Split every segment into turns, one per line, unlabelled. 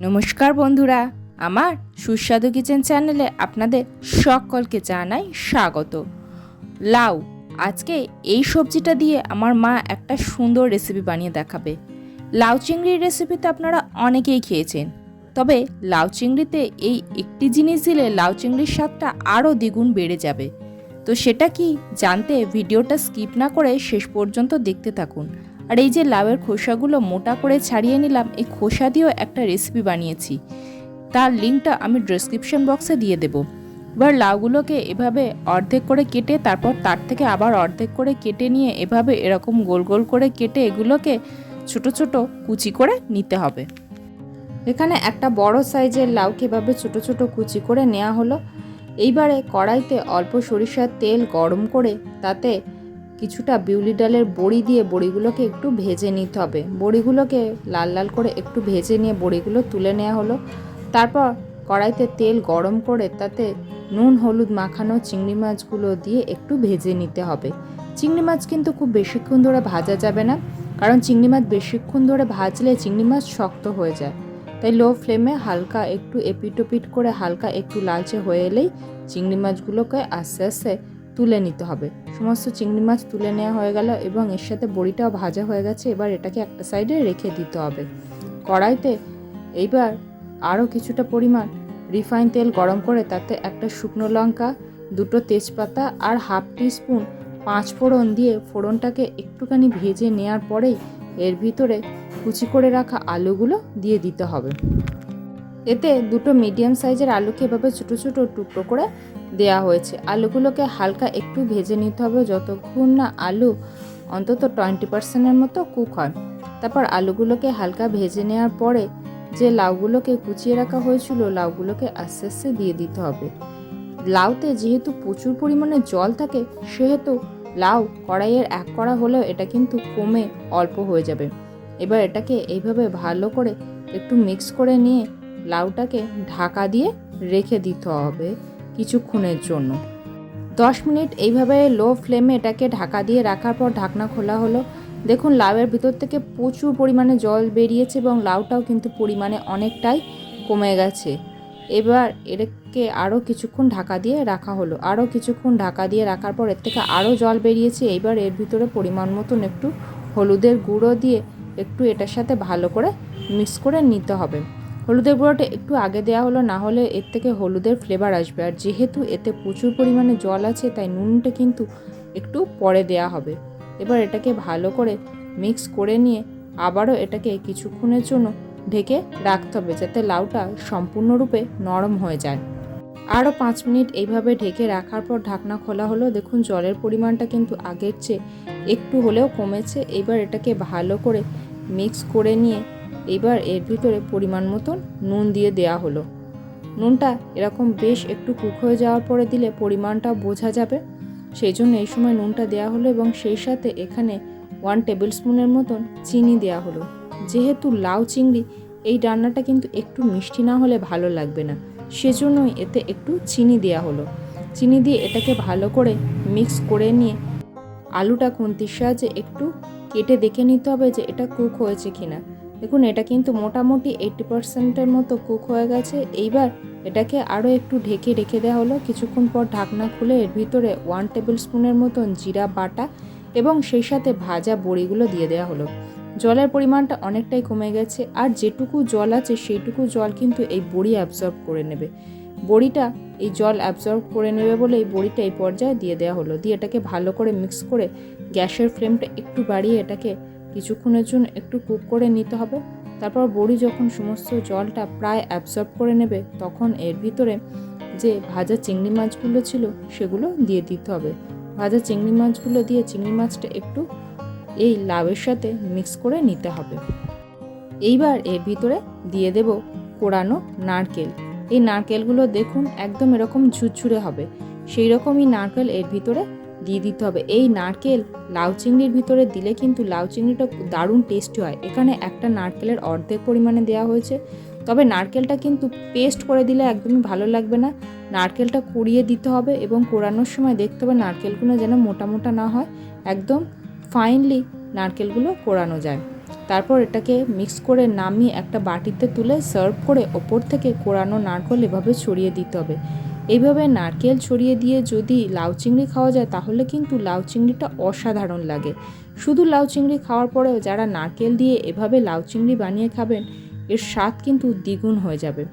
নমস্কার বন্ধুরা, আমার সুস্বাদু কিচেন চ্যানেলে আপনাদের সকলকে জানাই স্বাগত। লাউ, আজকে এই সবজিটা দিয়ে আমার মা একটা সুন্দর রেসিপি বানিয়ে দেখাবে। লাউ চিংড়ির রেসিপি তো আপনারা অনেকেই খেয়েছেন, তবে লাউ চিংড়িতে এই একটি জিনিস দিলে লাউ চিংড়ির স্বাদটা আরও দ্বিগুণ বেড়ে যাবে। তো সেটা কি জানতে ভিডিওটা স্কিপ না করে শেষ পর্যন্ত দেখতে থাকুন। আর এই যে লাউয়ের খোসাগুলো মোটা করে ছাড়িয়ে নিলাম, এই খোসা দিয়েও একটা রেসিপি বানিয়েছি। তার লিঙ্কটা আমি ডেসক্রিপশন বক্সে দিয়ে দেব। এবার লাউগুলোকে এভাবে অর্ধেক করে কেটে, তারপর তার থেকে আবার অর্ধেক করে কেটে নিয়ে এভাবে এরকম গোল গোল করে কেটে এগুলোকে ছোট ছোট কুচি করে নিতে হবে। এখানে একটা বড় সাইজের লাউকে এভাবে ছোট ছোট কুচি করে নেওয়া হলো, এইবারে কড়াইতে অল্প সরিষার তেল গরম করে তাতে কিছুটা বিউলি ডালের বড়ি দিয়ে বড়িগুলোকে একটু ভেজে নিতে হবে। বড়িগুলোকে লাল লাল করে একটু ভেজে নিয়ে বড়িগুলো তুলে নেওয়া হলো। তারপর কড়াইতে তেল গরম করে তাতে নুন, হলুদ মাখানো চিংড়ি মাছগুলো দিয়ে একটু ভেজে নিতে হবে। চিংড়ি মাছ কিন্তু খুব বেশিক্ষণ ধরে ভাজা যাবে না, কারণ চিংড়ি মাছ বেশিক্ষণ ধরে ভাজলে চিংড়ি মাছ শক্ত হয়ে যায়। তাই লো ফ্লেমে হালকা একটু এপিটোপিট করে হালকা একটু লালচে হয়ে এলেই চিংড়ি মাছগুলোকে আস্তে আস্তে তুলে নিতে হবে। সমস্ত চিংড়ি মাছ তুলে নেওয়া হয়ে গেল এবং এর সাথে বড়িটাও ভাজা হয়ে গেছে। এবার এটাকে একটা সাইডে রেখে দিতে হবে। কড়াইতে এইবার আরও কিছুটা পরিমাণ রিফাইন তেল গরম করে তাতে একটা শুকনো লঙ্কা, দুটো তেজপাতা আর হাফ টিস্পুন পাঁচ ফোড়ন দিয়ে ফোড়নটাকে একটুখানি ভেজে নেওয়ার পরেই এর ভিতরে কুচি করে রাখা আলুগুলো দিয়ে দিতে হবে। এতে দুটো মিডিয়াম সাইজের আলুকে এভাবে ছোটো ছোটো টুকরো করে দেয়া হয়েছে। আলুগুলোকে হালকা একটু ভেজে নিতে হবে। যতক্ষণ না আলু অন্তত টোয়েন্টি পার্সেন্টের মতো কুক হয়। তারপর আলুগুলোকে হালকা ভেজে নেওয়ার পরে যে লাউগুলোকে কুচিয়ে রাখা হয়েছিল, লাউগুলোকে আস্তে আস্তে দিয়ে দিতে হবে। লাউতে যেহেতু প্রচুর পরিমাণে জল থাকে, সেহেতু লাউ কড়াইয়ের এক কড়া হলেও এটা কিন্তু কমে অল্প হয়ে যাবে। এবার এটাকে এইভাবে ভালো করে একটু মিক্স করে নিয়ে লাউটাকে ঢাকা দিয়ে রেখে দিতে হবে। কিছুক্ষণের জন্য। দশ মিনিট এইভাবে লো ফ্লেমে এটাকে ঢাকা দিয়ে রাখার পর ঢাকনা খোলা হলো। দেখুন, লাউয়ের ভিতর থেকে প্রচুর পরিমাণে জল বেরিয়েছে এবং লাউটাও কিন্তু পরিমাণে অনেকটাই কমে গেছে। এবার এটাকে আরও কিছুক্ষণ ঢাকা দিয়ে রাখা হলো। আরও কিছুক্ষণ ঢাকা দিয়ে রাখার পর এর থেকে আরও জল বেরিয়েছে। এবার এর ভিতরে পরিমাণ মতন একটু হলুদের গুঁড়ো দিয়ে একটু এটার সাথে ভালো করে মিক্স করে নিতে হবে। হলুদের গুঁড়োটা একটু আগে দেওয়া হলো, না হলে এর থেকে হলুদের ফ্লেভার আসবে। আর যেহেতু এতে প্রচুর পরিমাণে জল আছে, তাই নুনটা কিন্তু একটু পরে দেওয়া হবে। এবার এটাকে ভালো করে মিক্স করে নিয়ে আবারও এটাকে কিছুক্ষণের জন্য ঢেকে রাখতে হবে, যাতে লাউটা সম্পূর্ণরূপে নরম হয়ে যায়। আরও পাঁচ মিনিট এইভাবে ঢেকে রাখার পর ঢাকনা খোলা হলো। দেখুন, জলের পরিমাণটা কিন্তু আগের চেয়ে একটু হলেও কমেছে। এবার এটাকে ভালো করে মিক্স করে নিয়ে এবার এর ভিতরে পরিমাণ মতন নুন দিয়ে দেয়া হলো। নুনটা এরকম বেশ একটু কুক হয়ে যাওয়ার পরে দিলে পরিমাণটা বোঝা যাবে। সেই জন্য এই সময় নুনটা দেওয়া হলো এবং সেই সাথে এখানে ওয়ান টেবিল স্পুনের মতন চিনি দেওয়া হলো। যেহেতু লাউ চিংড়ি, এই রান্নাটা কিন্তু একটু মিষ্টি না হলে ভালো লাগবে না। সেজন্যই এতে একটু চিনি দেওয়া হলো। চিনি দিয়ে এটাকে ভালো করে মিক্স করে নিয়ে আলুটা খুন্তির সাহায্যে একটু কেটে দেখে নিতে হবে যে এটা কুক হয়েছে কিনা। দেখুন, এটা কিন্তু মোটামুটি এইটি পার্সেন্টের মতো কুক হয়ে গেছে। এইবার এটাকে আরও একটু ঢেকে রেখে দেওয়া হলো। কিছুক্ষণ পর ঢাকনা খুলে এর ভিতরে ওয়ান টেবিল স্পুনের মতন জিরা বাটা এবং সেই সাথে ভাজা বড়িগুলো দিয়ে দেওয়া হলো। জলের পরিমাণটা অনেকটাই কমে গেছে আর যেটুকু জল আছে সেইটুকু জল কিন্তু এই বড়ি অ্যাবজর্ব করে নেবে। বড়িটা এই জল অ্যাবজর্ব করে নেবে বলে এই বড়িটা এই পর্যায়ে দিয়ে দেওয়া হলো। দিয়ে এটাকে ভালো করে মিক্স করে গ্যাসের ফ্লেমটা একটু বাড়িয়ে এটাকে কিছুক্ষণের জন্য একটু কুক করে নিতে হবে। তারপর বড়ি যখন সমস্ত জলটা প্রায় অ্যাবজর্ব করে নেবে, তখন এর ভিতরে যে ভাজা চিংড়ি মাছগুলো ছিল সেগুলো দিয়ে দিতে হবে। ভাজা চিংড়ি মাছগুলো দিয়ে চিংড়ি মাছটা একটু এই লাউয়ের সাথে মিক্স করে নিতে হবে। এইবার এর ভিতরে দিয়ে দেব কোরানো নারকেল। এই নারকেলগুলো দেখুন একদম এরকম ঝুরঝুরে হবে। সেই রকমই নারকেল এর ভিতরে দিয়ে দিতে হবে। এই নারকেল লাউ চিংড়ির ভিতরে দিলে কিন্তু লাউ চিংড়িটা দারুণ টেস্টি হয়। এখানে একটা নারকেলের অর্ধেক পরিমাণে দেওয়া হয়েছে। তবে নারকেলটা কিন্তু পেস্ট করে দিলে একদমই ভালো লাগবে না। নারকেলটা কুড়িয়ে দিতে হবে এবং কোরানোর সময় দেখতে হবে নারকেলগুলো যেন মোটা মোটা না হয়। একদম ফাইনলি নারকেলগুলো কোরানো যায়। তারপর এটাকে মিক্স করে নামিয়ে একটা বাটিতে তুলে সার্ভ করে ওপর থেকে কোরানো নারকেল এভাবে ছড়িয়ে দিতে হবে। এইভাবে নারকেল ছড়িয়ে দিয়ে যদি লাউ চিংড়ি খাওয়া যায়, তাহলে কিন্তু লাউ চিংড়িটা অসাধারণ লাগে। শুধু লাউ চিংড়ি খাওয়ার পরেও যারা নারকেল দিয়ে এভাবে লাউ চিংড়ি বানিয়ে খাবেন, এর স্বাদ কিন্তু দ্বিগুণ হয়ে যাবে।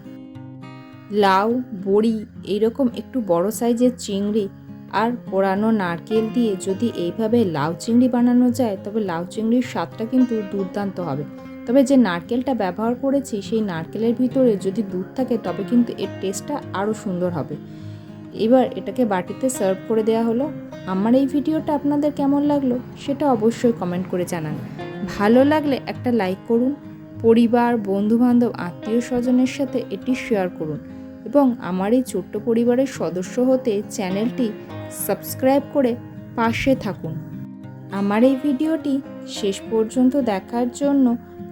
লাউ, বড়ি এইরকম একটু বড় সাইজের চিংড়ি আর পোড়ানো নারকেল দিয়ে যদি এইভাবে লাউ চিংড়ি বানানো যায়, তবে লাউ চিংড়ির স্বাদটা কিন্তু দুর্দান্ত হবে। তবে যে নারকেলটা ব্যবহার করেছি, সেই নারকেলের ভিতরে যদি দুধ থাকে, তবে কিন্তু এর টেস্টটা আরও সুন্দর হবে। এবার এটাকে বাটিতে সার্ভ করে দেওয়া হলো। আমার এই ভিডিওটা আপনাদের কেমন লাগল, সেটা অবশ্যই কমেন্ট করে জানান। ভালো লাগলে একটা লাইক করুন, পরিবার, বন্ধুবান্ধব আত্মীয় স্বজনের সাথে এটি শেয়ার করুন এবং আমার এই ছোট্ট পরিবারের সদস্য হতে চ্যানেলটি সাবস্ক্রাইব করে পাশে থাকুন। আমার এই ভিডিওটি শেষ পর্যন্ত দেখার জন্য